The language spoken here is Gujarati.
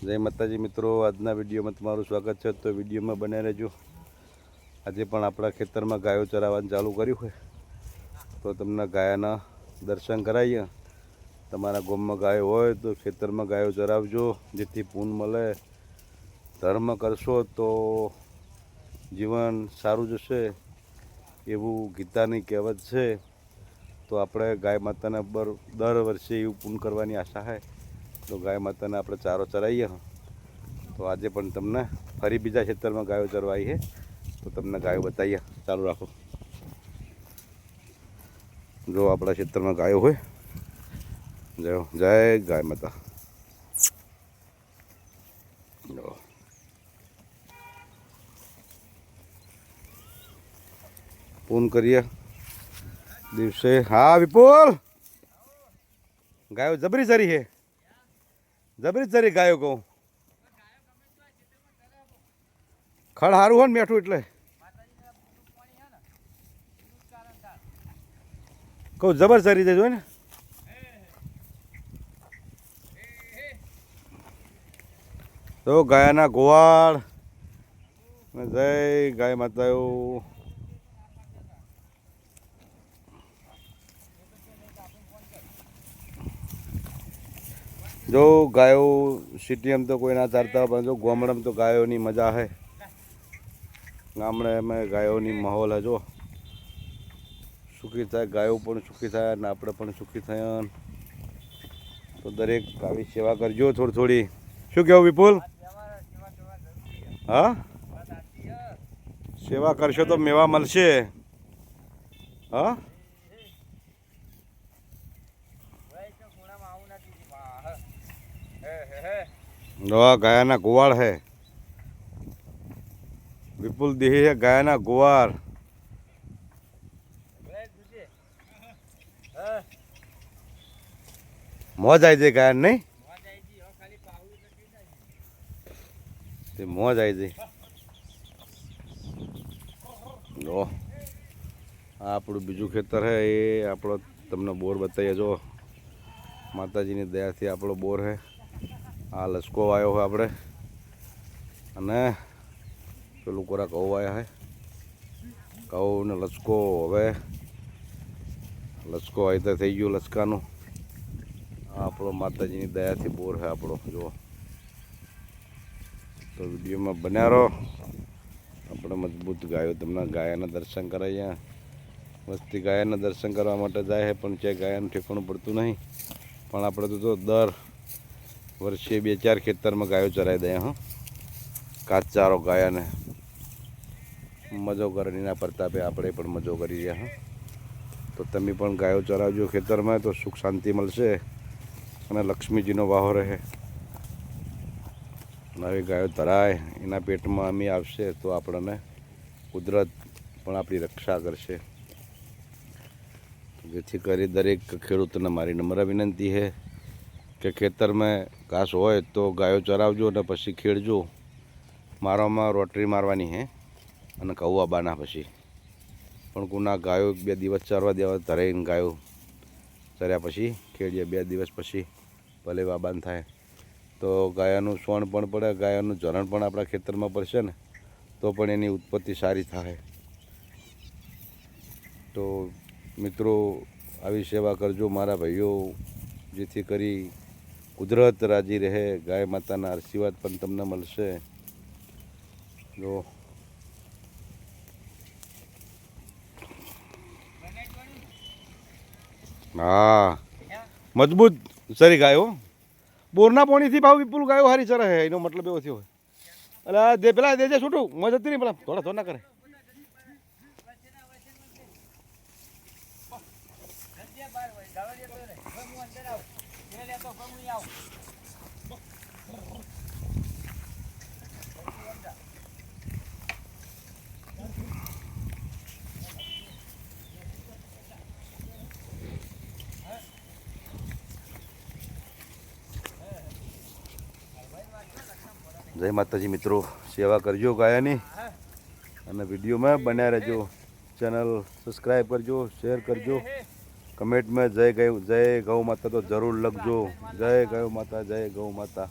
જય માતાજી મિત્રો, આજના વિડીયોમાં તમારું સ્વાગત છે. તો વિડીયોમાં બને રહેજો. આજે પણ આપણા ખેતરમાં ગાયો ચરાવવાનું ચાલુ કર્યું હોય તો તમને ગાયાના દર્શન કરાવીએ. તમારા ગોમમાં ગાયો હોય તો ખેતરમાં ગાયો ચરાવજો. જેથી પૂન મળે, ધર્મ કરશો તો જીવન સારું જશે. એવું ગીતાની કહેવત છે. તો આપણે ગાય માતાના દર વર્ષે એવું પૂન કરવાની આશા છે. તો ગાય માતાને આપણે ચારો ચરાવીએ તો આજે પણ તમને ફરી બીજા ખેતરમાં ગાયો ચરવાઈ છે. તો તમને ગાયો બતાવીએ. ચાલુ રાખો. જો આપણા ખેતરમાં ગાયો હોય. જય જય ગાય માતા. જો. ફોન કરીએ. દિવસે. હા, વિપુલ! ગાયો જબરી જરી છે. જબરી જરી ગાયો કહું ખડ સારું હોય ને મેઠું એટલે. કહું જબર સરી દેજો ને. તો ગાયાના ગોવાળ. જય ગાય માતાઓ. જો ગાયો સિટીમાં તો કોઈ ના ચારતા, પણ જો ગામડામાં તો ગાયોની મજા હે. ગામડે અમે ગાયોની માહોલ હે સુખી થાય, ગાયો પણ સુખી થયા અને આપણે પણ સુખી થયા તો દરેક આવી સેવા કરજો થોડી થોડી. શું કહેવું વિપુલ? હા? સેવા કરશો તો મેવા મળશે. હા? નવા ગાયાના ગોવાળ હે. વિપુલ દેહી હે ગાયાના ગોવાળ. મોજ આવી જાય ગાયન નહીં? તે મોજ આવી જાય. જો આ આપણું બીજું ખેતર હે, એ આપણો તમને બોર બતાવીએ. જો, માતાજીની દયાથી આપણો બોર હે. આ લસકો વાયો હોય આપણે. અને પેલું કોરા કહું વાયા હે. કહું ને લચકો હવે. લચકો આવી થઈ ગયું લચકાનું આપણો માતાજીની દયાથી બોર છે આપણો, જુઓ. તો વિડીયોમાં બન્યા રહો આપણે મજબૂત ગાયો તમને ગાયાના દર્શન કરાવીએ. વસ્તી ગાયાના દર્શન કરવા માટે જાય છે પણ ત્યાં ગાયાનું ઠેકાણું પડતું નહીં. પણ આપણે તો જો દર વર્ષે બે ચાર ખેતરમાં ગાયો ચરાવી દઈએ હા. કાચારો ગાયાને મજો કરણીના પ્રતાપે આપણે પણ મજો કરી રહ્યા, હા. તો તમે પણ ગાયો ચરાવજો ખેતરમાં, તો સુખ શાંતિ મળશે અને લક્ષ્મીજીનો વાહો રહે. નવી ગાયો ધરાય, એના પેટમાં અમે આવશે, તો આપણને કુદરત પણ આપણી રક્ષા કરશે. જેથી કરી દરેક ખેડૂતને મારી નમ્ર વિનંતી છે કે ખેતરમાં ઘાસ હોય તો ગાયો ચરાવજો અને પછી ખેડજો. મારામાં રોટરી મારવાની હે અને કૌવા બાના પછી. પણ કુના ગાયો બે દિવસ ચરવા દેવા ધરાઈને ગાયો ચર્યા પછી ખેડીએ. બે દિવસ પછી ભલે વાબાન થાય. તો ગાયાનું સોણ પણ પડે, ગાયાનું જરણ પણ આપણા ખેતરમાં પડશે ને, તો પણ એની ઉત્પત્તિ સારી થાય. તો મિત્રો, આવી સેવા કરજો મારા ભાઈઓ, જેથી કરી કુદરત રાજી રહે, ગાય માતાના આશીર્વાદ પણ તમને મળશે. જો. હા. મજબૂત. સરી ગાયો? બોરના પાણીથી ભાવ વિપુલ ગાયો હારી ચરે હે, એનો મતલબ એવો થયો અરે દે, પેલા દેજે છૂટું, મજ હતી નહીં, પેલા થોડા થોડા કરે. જય માતાજી મિત્રો, સેવા કરજો ગાયાની. અને વિડીયોમાં બન્યા રહેજો. ચેનલ સબસ્ક્રાઈબ કરજો, શેર કરજો. કમેન્ટમાં જય ગૌ જય ગૌ માતા તો જરૂર લખજો. જય ગૌ માતા, જય ગૌ માતા.